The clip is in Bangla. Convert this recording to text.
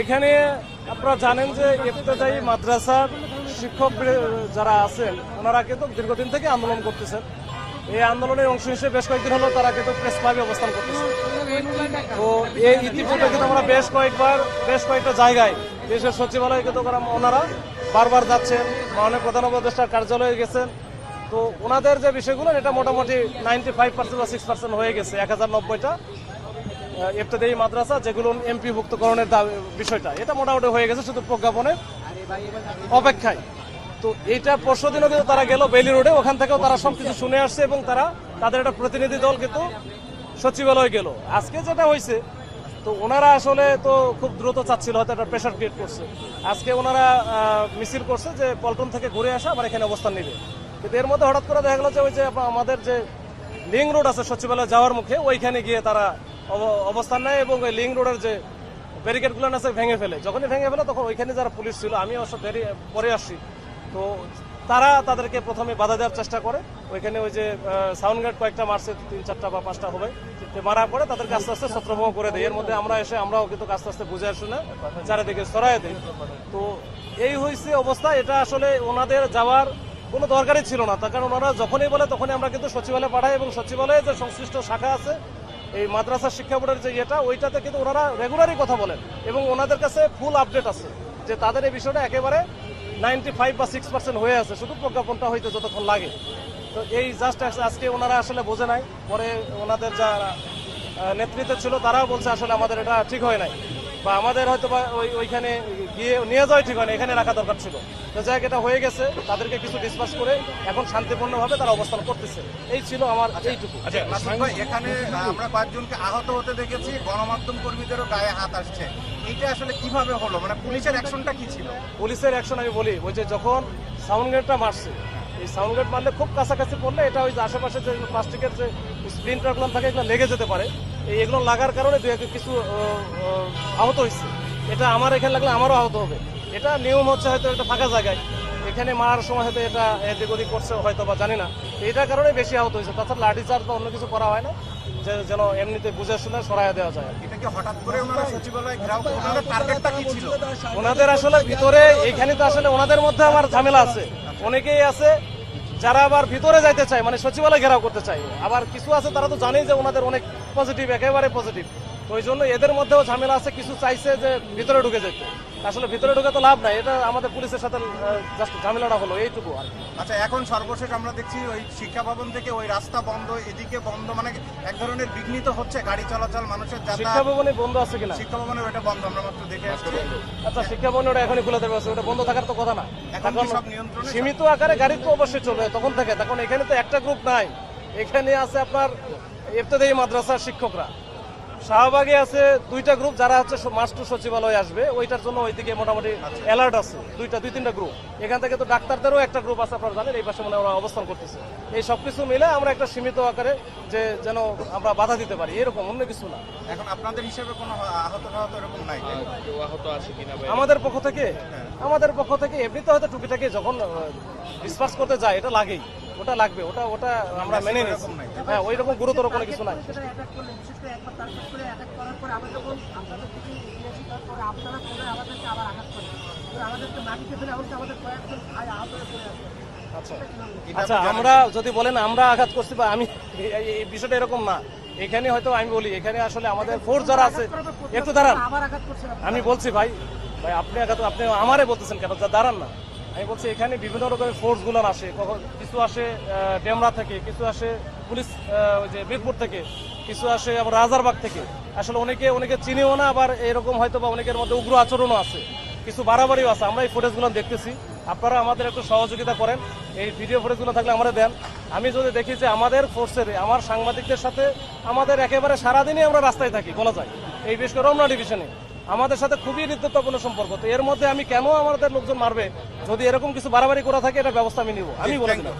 এখানে আপনারা জানেন যে ইফতেদায়ী মাদ্রাসার শিক্ষক যারা আছেন, ওনারা কিন্তু দীর্ঘদিন থেকে আন্দোলন করতেছেন এই আন্দোলনের অংশ হিসেবে বেশ কয়েকদিন হলো তারা কিন্তু প্রেস ক্লাবে অবস্থান করতেছে। তো এই ইতিপূর্বে কিন্তু আমরা বেশ কয়েকবার, বেশ কয়েকটা জায়গায় দেশের সচিবালয়ে কিন্তু ওনারা বারবার যাচ্ছেন, মাননীয় প্রধান উপদেষ্টার কার্যালয়ে গেছেন। তো ওনাদের যে বিষয়গুলো, এটা মোটামুটি নাইনটি ফাইভ পার্সেন্ট বা সিক্স পার্সেন্ট হয়ে গেছে, এক হাজার নব্বইটা। ইফতেদায়ী মাদ্রাসা, যেগুলো এমপি ভুক্তকরণের বিষয়টা। এটা মোটামুটি হয়ে গেছে শুধু প্রজ্ঞাপনের অপেক্ষায়। তো এটা পরশু দিনও কিন্তু তারা গেল বেলি রোডে, ওখান থেকেও তারা সবকিছু শুনে আসছে এবং তারা তাদের একটা প্রতিনিধি দল কিন্তু সচিবালয়ে গেল। আজকে যেটা হয়েছে তো ওনারা আসলে তো খুব দ্রুত চাচ্ছিল, হয়তো একটা প্রেশার ক্রিয়েট করছে। আজকে ওনারা মিছিল করছে যে পল্টন থেকে ঘুরে আসা, আবার এখানে অবস্থান নেবে। কিন্তু এর মধ্যে হঠাৎ করে দেখা গেল যে ওই যে আমাদের যে লিং রোড আছে সচিবালয় যাওয়ার মুখে, ওইখানে গিয়ে তারা অবস্থান নেয় এবং ওই লিঙ্ক রোডের যে ব্যারিকেডগুলো আছে ভেঙে ফেলে। যখনই ভেঙে ফেলে, তখন ওইখানে যারা পুলিশ ছিল, আমি অবশ্য পরে আসছি। তো তারা তাদেরকে প্রথমে বাধা দেওয়ার চেষ্টা করে। ওইখানে ওই যে সাউন্ড গার্ড কয়েকটা মারছে তিন চারটা বা পাঁচটা হবে। তো মারার পরে তাদেরকে আস্তে আস্তে ছত্রভঙ্গ করে দেয়। এর মধ্যে আমরা এসে, আমরাও কিন্তু আস্তে আস্তে বুঝে শুনে চারিদিকে সরাই দিই। তো এই হয়েছে অবস্থা। এটা আসলে ওনাদের যাওয়ার কোনো দরকারই ছিল না। তার কারণ ওনারা যখনই বলে, তখনই আমরা কিন্তু সচিবালয়ে পাঠাই এবং সচিবালয়ে যে সংশ্লিষ্ট শাখা আছে এই মাদ্রাসা শিক্ষা বোর্ডের যে ইয়েটা, ওইটাতে কিন্তু ওনারা রেগুলারই কথা বলেন এবং ওনাদের কাছে ফুল আপডেট আছে যে তাদের এই বিষয়টা একেবারে নাইনটি ফাইভ বা সিক্স পার্সেন্ট হয়ে আছে, শুধু প্রজ্ঞাপনটা হইতে যতক্ষণ লাগে। তো এই জাস্ট আজকে ওনারা আসলে বোঝে নাই, পরে ওনাদের যা নেতৃত্বে ছিল তারাও বলছে আসলে আমাদের এটা ঠিক হয় নাই। বা আমাদের হয়তো বা ওই ওইখানে গিয়ে নিয়ে যাওয়াই ঠিক হয় এখানে রাখা দরকার ছিল। তো যাই এটা হয়ে গেছে। তাদেরকে কিছু ডিসকাস করে এখন শান্তিপূর্ণভাবে তারা অবস্থান করতেছে। এই ছিল আমার এইটুকু। মাসুদ ভাই, এখানে আমরা পাঁচজনকে আহত হতে দেখেছি গণমাধ্যম কর্মীদেরও গায়ে হাত আসছে। এটা আসলে কীভাবে হলো? মানে পুলিশের অ্যাকশনটা কি ছিল? পুলিশের অ্যাকশন আমি বলি ওই যে যখন সাউন্ড গেটটা মারছে এই সাউন্ড গেট মারলে খুব কাছাকাছি পড়লে এটা ওই যে আশেপাশে যে প্লাস্টিকের যে স্প্লিন্টারগুলো থাকে এগুলো লেগে যেতে পারে। এই এগুলো লাগার কারণে দু কিছু আহ, আহ, আহত হয়েছে। এটা আমার এখানে লাগলে আমারও আহত হবে। এটা নিয়ম হচ্ছে হয়তো একটা ফাঁকা জায়গায়। এখানে মারার সময় হয়তো এটা এদিক ওদিক করছে হয়তো বা জানি না। এটার কারণে বেশি আহত হয়েছে। তাছাড়া লাঠি চার্জ বা অন্য কিছু করা হয় না যে যেন এমনিতে বুঝে শুনে সরাইয়া দেওয়া যায়। ওনাদের আসলে ভিতরে এইখানে তো আসলে ওনাদের মধ্যে আমার ঝামেলা আছে। অনেকেই আছে যারা আবার ভিতরে যাইতে চায় মানে সচিবালয় ঘেরাও করতে চায়। আবার কিছু আছে তারা তো জানেই যে ওনাদের অনেক পজিটিভ একেবারে পজিটিভ ওই জন্য এদের মধ্যেও ঝামেলা আছে কিছু চাইছে যে ভিতরে ঢুকে যেতে আসলে ভিতরে ঢুকে তো লাভ নাই এটা আমাদের পুলিশের সাথে জাস্ট ঝামেলাটা হলো এইটুকু আর আচ্ছা এখন সর্বশেষ আমরা দেখছি ওই শিক্ষা ভবন থেকে ওই রাস্তা বন্ধ এদিকে বন্ধ মানে এক ধরনের বিঘ্নিত হচ্ছে গাড়ি চলাচল মানুষের শিক্ষা ভবনে বন্ধ আছে কিনা? শিক্ষা ভবনে ওটা বন্ধ আমরা মাত্র দেখে আসছি। আচ্ছা শিক্ষা ভবনে ওটা এখনই খুলে দেবে ওটা বন্ধ থাকার তো কথা না। এখন সব নিয়ন্ত্রণে সীমিত আকারে গাড়ি তো অবশ্যই চলবে তখন থেকে। তখন এখানে তো একটা গ্রুপ নাই। এখানে আছে আপনার ইফতেদায়ী মাদ্রাসার শিক্ষকরা। শাহবাগে আছে দুইটা গ্রুপ যারা হচ্ছে মাস্টার সচিবালয় আসবে ওইটার জন্য ওইদিকে মোটামুটি অ্যালার্ট আছে। দুইটা দুই তিনটা গ্রুপ এখান থেকে তো ডাক্তারদেরও একটা গ্রুপ আছে আপনারা জানেন এই পাশে মনে হয় ওরা অবস্থান করতেছে। এই সব কিছু মিলে আমরা একটা সীমিত আকারে যে যেন আমরা বাধা দিতে পারি এরকম অন্য কিছু না। এখন আপনাদের হিসেবে কোনো আহত আহত এরকম? নাই? আমাদের পক্ষ থেকে? আমাদের পক্ষ থেকে এমনিতে হয়তো টুকিটাকি যখন ডিসপাস করতে যায় এটা লাগেই। ওটা লাগবে ওটা ওটা আমরা মেনে নিয়েছি। হ্যাঁ ওই রকম গুরুতর কোনো কিছু নাই। সেটা অ্যাটাক করলে বিশেষ করে একবার টার্গেট করে অ্যাটাক করার পরে আমরা যখন আপনাদের থেকে ইংরেজি দেওয়ার পরে আপনারা পরে আমাদেরকে আবার আঘাত করেন। তো আমাদেরকে মাটিতে ফেলে এমনকি আমাদের কয়েকজন ভাই আহত পড়ে আছে। আচ্ছা। আচ্ছা আমরা যদি বলেন আমরা আঘাত করছি বা আমি এই- বিষয়টা এরকম না। এখানে হয়তো আমি বলি এখানে আসলে আমাদের ফোর্স যারা আছে একটু দাঁড়ান। আবার আঘাত করছেন আপনি। আমি বলছি ভাই ভাই, আপনি আঘাত আপনি আমারে বলতেছেন কেন? যা দাঁড়ান না। আমি বলছি, এখানে বিভিন্ন রকমের ফোর্সগুলো আসে। কখন কিছু আসে ডেমরা থেকে, কিছু আসে পুলিশ ওই যে মিরপুর থেকে, কিছু আসে আবার রাজারবাগ থেকে। আসলে অনেকে অনেকে চিনিও না, আবার এরকম হয়তো বা অনেকের মধ্যে উগ্র আচরণও আছে। কিছু বাড়াবাড়িও আছে। আমরা এই ফুটেজগুলো দেখতেছি। আপনারা আমাদের একটু সহযোগিতা করেন। এই ভিডিও ফুটেজগুলো থাকলে আমাদের দেন। আমি যদি দেখি যে আমাদের ফোর্সের আমার সাংবাদিকদের সাথে আমাদের একেবারে সারাদিনই আমরা রাস্তায় থাকি, বলা যায়। এই বিশেষ করে রমনা ডিভিশনে আমাদের সাথে খুবই হৃদ্যতাপূর্ণ সম্পর্ক। তো এর মধ্যে আমি কেন আমাদের লোকজন মারবে? যদি এরকম কিছু বাড়াবাড়ি করা থাকে এটা ব্যবস্থা আমি নিব। আমি বলে দিলাম।